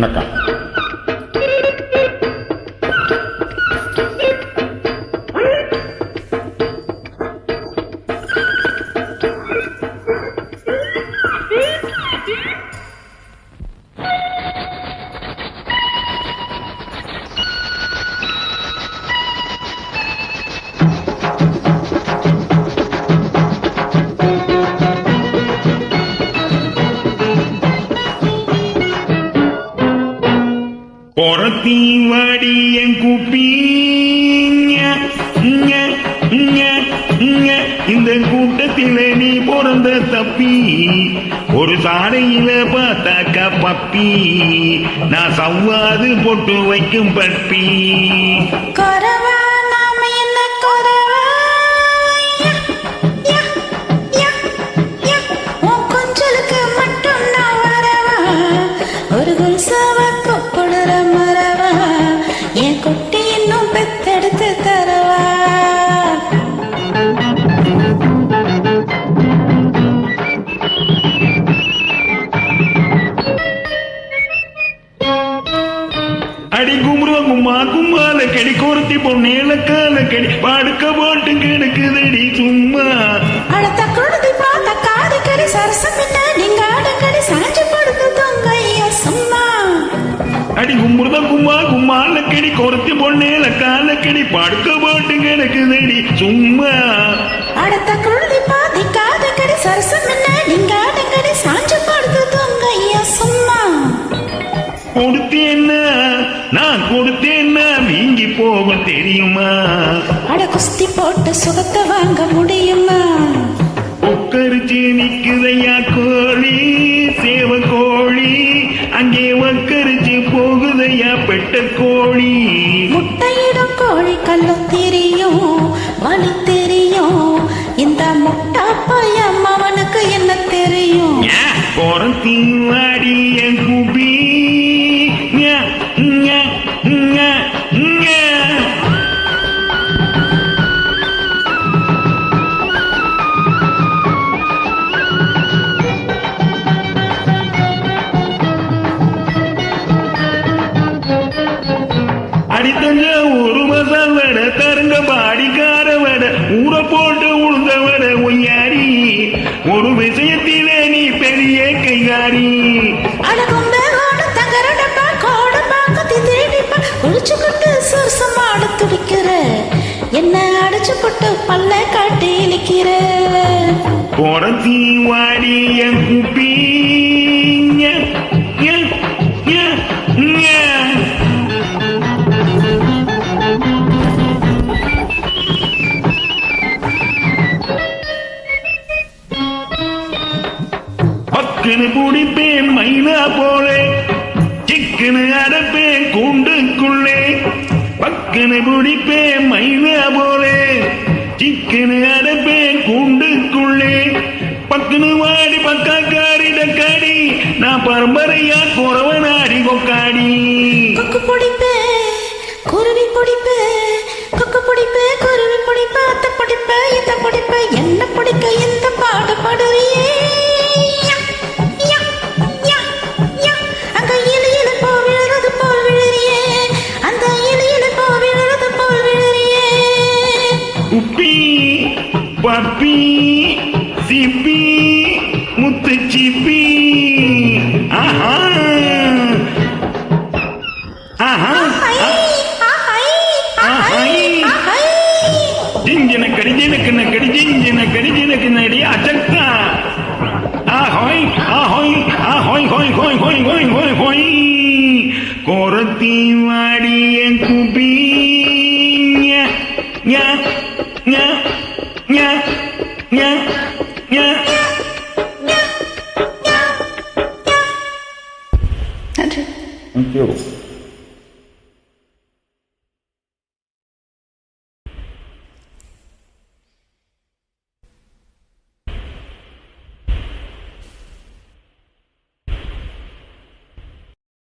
なか。வாடி என் குப்பி ஞ, ஞ, ஞ, ஞ. இந்த கூட்டத்தில நீ பிறந்த தப்பி ஒரு சாடையில பார்த்தாக்க பப்பி நான் சவ்வாது போட்டு வைக்கும் பப்பி கர அடி குமுருவ கும்மா கும்மால கடி கோர்த்தி பொன்னேல கால கடி படுக்க போட்டு கிடக்குதடி சும்மா. அடுத்த குழுதி பார்த்த காது கறி சரசம் என்ன நீங்க ஆடக்கடி சாஞ்சு படுத்து தொங்க சும்மா. அடி குமுருவ கும்மா கும்மால கடி கோர்த்தி பொன்னேல கால கடி படுக்க போட்டு கிடக்குதடி சும்மா. அடுத்த குழுதி பாதி காது கறி சரசம் என்ன நீங்க ஆடக்கடி சாஞ்சு படுத்து தொங்க சும்மா. கொடுத்தேன்னா நான் கொடுத்தேன்னா வீங்கி போகும் தெரியுமா? அட குஸ்தி போட்டு சுகத்தை வாங்க முடியுமா? உக்கரிச்சு நிக்குதையா கோழி சேவ கோழி அங்கே உக்கரிச்சு போகுதையா பெட்ட கோழி. முட்டையிடும் கோழி கல்லும் தெரியும் வலி தெரியும். இந்த முட்டா பையன் அவனுக்கு என்ன தெரியும்? பொறத்தி வாடி என் அடித்தஞ்ச ஒரு மசால் வட தருங்க பாடிக்கார வட ஊற போட்டு உளுந்த வட ஒய்யாரி ஒரு விஷயத்திலே நீ பெரிய கைகாரி குளிச்சுக்கிட்டு சுரசமாடு துடிக்கிற. என்ன அடிச்சு போட்டு பல்ல காட்டி இழிக்கிற. பொறத்தி வாடி என் குப்பி. பிடிப்பேன் மைனா போலே. சிக்கனு அடைப்பேன் கூண்டுக்குள்ளே. பக்குன்னு பிடிப்பேன் மைனா போலே. சிக்கனு அடைப்பேன் கூண்டுக்குள்ளே. பக்குனு வாடி உப்பி பப்பி சிப்பி முத்து சிப்பி ஆஹா ஆஹா ஐ, ஆஹை, ஆஹை, ஆஹை. ಜಿಂಜಿನ ಕಡಿ ಜಿನಕನ ಕಡಿ ಜಿಂಜಿನ ಕಡಿ ಜಿನಕನಡಿ ಅಚಕ್ತ ಆಹೋಯ್ ಆಹೋಯ್ ಆಹೋಯ್ ಹೋಯ್ ಹೋಯ್ ಹೋಯ್ ಹೋಯ್ ಹೋಯ್ ಹೋಯ್ ಕೊರತಿ ಮಾಡಿಯ ಕುಬಿ ನ್ಯ ನ್ಯ ನ್ಯ ನ್ಯ